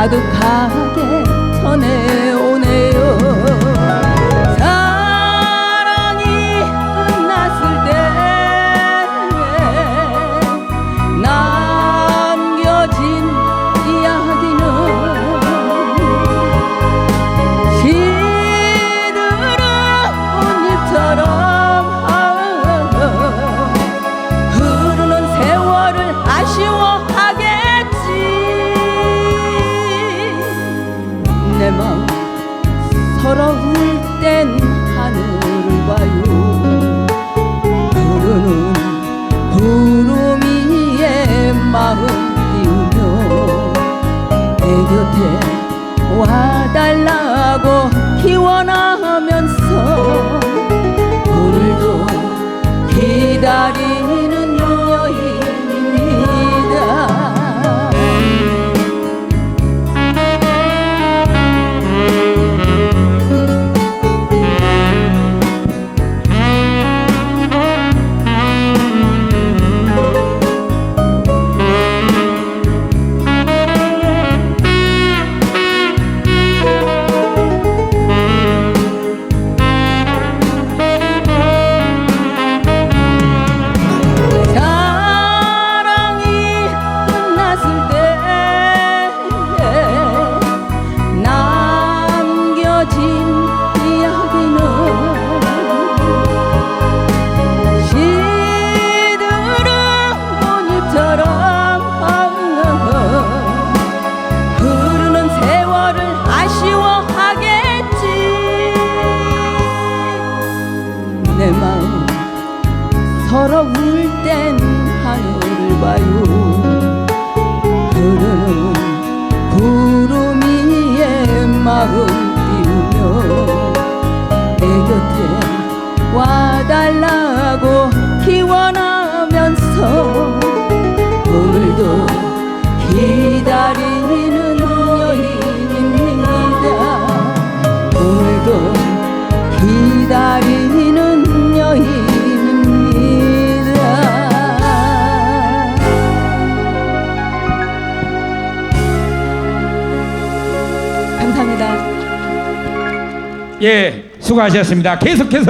가득한 마음 서러 울땐 하늘을 봐요. 흐르는 구름 위에 마음 띄우며 내 곁에 와달라고 기원하 감사합니다. 예, 수고하셨습니다. 계속해서.